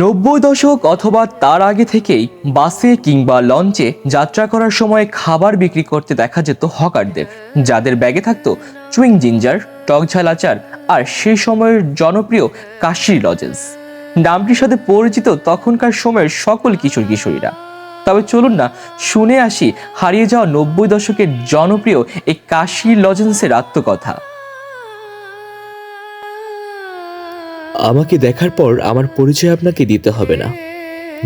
নব্বই দশক অথবা তার আগে থেকেই বাসে কিংবা লঞ্চে যাত্রা করার সময় খাবার বিক্রি করতে দেখা যেত হকারদের। যাদের ব্যাগে থাকতো চুইং জিঞ্জার টকঝাল আচার আর সেই সময়ের জনপ্রিয় কাশির লজেন্স। নামটির সাথে পরিচিত তখনকার সময়ের সকল কিশোর কিশোরীরা। তবে চলুন না, শুনে আসি হারিয়ে যাওয়া নব্বই দশকের জনপ্রিয় এই কাশির লজেন্সের আত্মকথা। আমাকে দেখার পর আমার পরিচয় আপনাকে দিতে হবে না।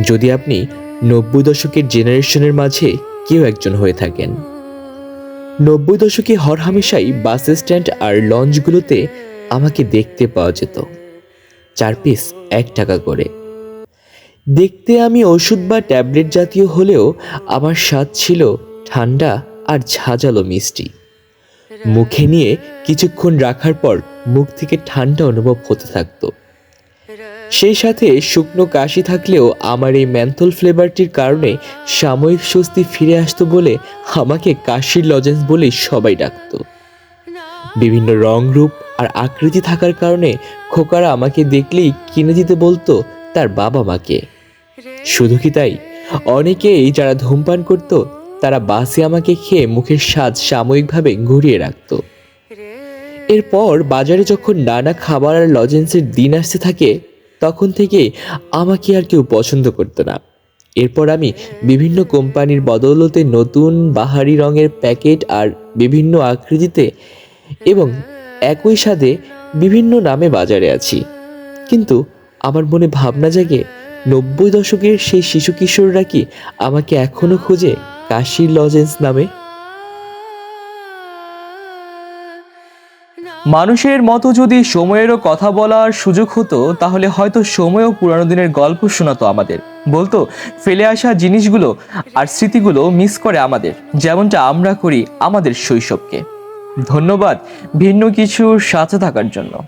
যদি আপনি নব্বই দশকের জেনারেশনের মাঝে কেউ একজন হয়ে থাকেন। নব্বই দশকে হরহামেশাই বাস স্ট্যান্ড আর লঞ্চগুলোতে আমাকে দেখতে পাওয়া যেত। চার পিস, এক টাকা করে। দেখতে আমি ওষুধ বা ট্যাবলেট জাতীয় হলেও আমার স্বাদ ছিল ঠান্ডা আর ঝাঁঝালো মিষ্টি। মুখে নিয়ে কিছুক্ষণ রাখার পর মুখ থেকে ঠান্ডা অনুভব হতে থাকতো। সেই সাথে শুকনো কাশি থাকলেও আমার এই ম্যান্থল ফ্লেভারটির কারণে সাময়িক স্বস্তি ফিরে আসতো বলে আমাকে কাশির লজেন্স বলেই সবাই ডাকতো। বিভিন্ন রং রূপ আর আকৃতি থাকার কারণে খোকারা আমাকে দেখলেই কিনে দিতে বলতো তার বাবা মাকে। শুধু কি তাই? অনেকেই যারা ধূমপান করত তারা বাসে আমাকে খেয়ে মুখের স্বাদ সাময়িকভাবে ঘুরিয়ে রাখত। এরপর বাজারে যখন নানা খাবার আর লজেন্সের দিন আসতে থাকে, তখন থেকে আমাকে আর কেউ পছন্দ করতো না। এরপর আমি বিভিন্ন কোম্পানির বদৌলতে নতুন বাহারি রঙের প্যাকেট আর বিভিন্ন আকৃতিতে এবং একই সাথে বিভিন্ন নামে বাজারে আছি। কিন্তু আমার মনে ভাবনা জাগে, নব্বই দশকের সেই শিশু কিশোররা কি আমাকে এখনও খোঁজে? কাশির লজেন্স নামে। মানুষের মতো যদি সময়েরও কথা বলার সুযোগ হতো, তাহলে হয়তো সময়ও পুরানো দিনের গল্প শোনাতো আমাদের। বলতো, ফেলে আসা জিনিসগুলো আর স্মৃতিগুলো মিস করে আমাদের, যেমনটা আমরা করি আমাদের শৈশবকে। ধন্যবাদ ভিন্ন কিছুর সাথে থাকার জন্য।